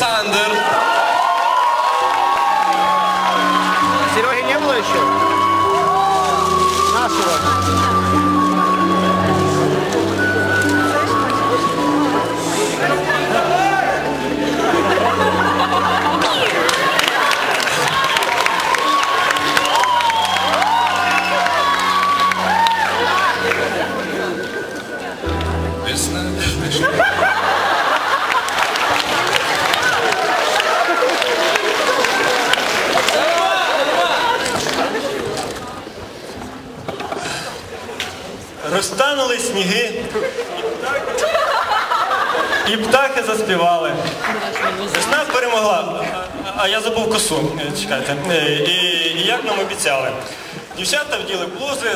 Олександр. Сереги не было еще? На, Розтанули сніги, і птахи заспівали. Весна перемогла, а- я забув косу. Е, Чекайте. Е, І, і як нам обіцяли. Дівчата вділи блузи,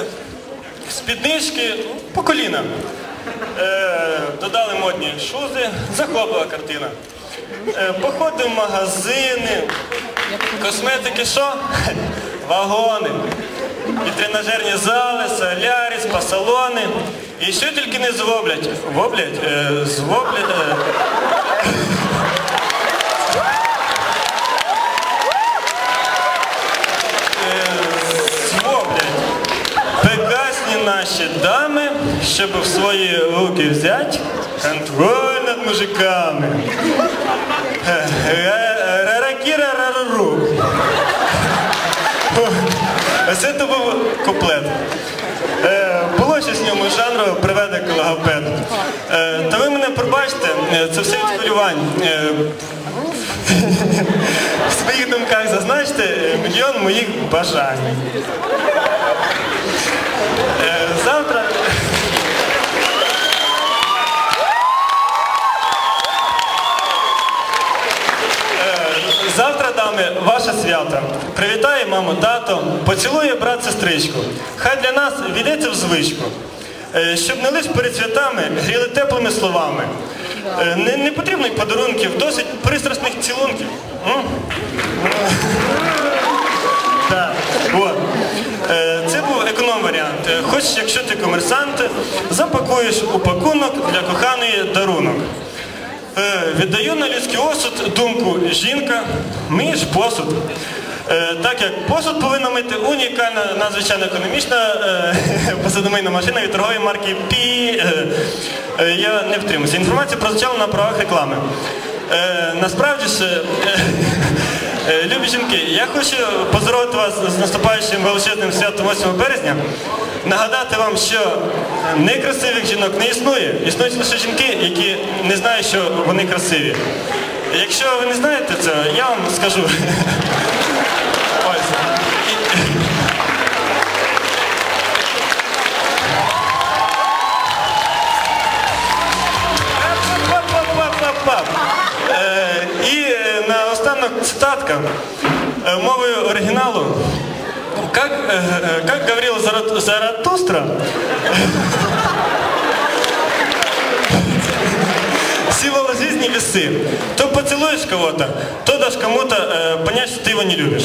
спіднички ну, по коліна. Е, додали модні шузи, захоплива картина. Е, походи в магазини, косметики що? Вагони. Тренажерні зали, солярі, спа-салони. І що тільки не звоблять. Воблять? Е, звоблять. Е. Е, наші дами, щоб в свої руки взяти контроль над мужиками. Це був куплет. Е, було ньому жанру приведе колега Е, та ви мене пробачте, е, це все від хвилювань. Е, в своїх думках зазначте мільйон моїх бажань. Завтра. Завтра, ваше свято. Привітає маму, тато, поцілує брат сестричку. Хай для нас війдеться в звичку. Е, Щоб не лише перед святами гріли теплими словами. Е, Не, не потрібно подарунків, досить пристрасних цілунків. Е, Це був економ-варіант. Хоч якщо ти комерсант, запакуєш у пакунок для коханої дарунок. Е, Віддаю на людський осуд думку жінка, миєш посуд. Е, Так як посуд повинна мити унікальна, надзвичайно економічна е, посудомийна машина від торгової марки Пі. Я не втримуюся. Інформація прозвучала на правах реклами. Е, Насправді ж, е, е, любі жінки, я хочу поздоровити вас з наступаючим величезним святом 8 березня. Нагадати вам, що некрасивих жінок не існує. Існують лише жінки, які не знають, що вони красиві. Якщо ви не знаєте це, я вам скажу. Цитатка Е, мовою оригіналу. Как, э, э, как говорил Зара- Заратустра, символ жизни весы. То поцелуешь кого-то, то дашь кому-то э, понять, что ты его не любишь.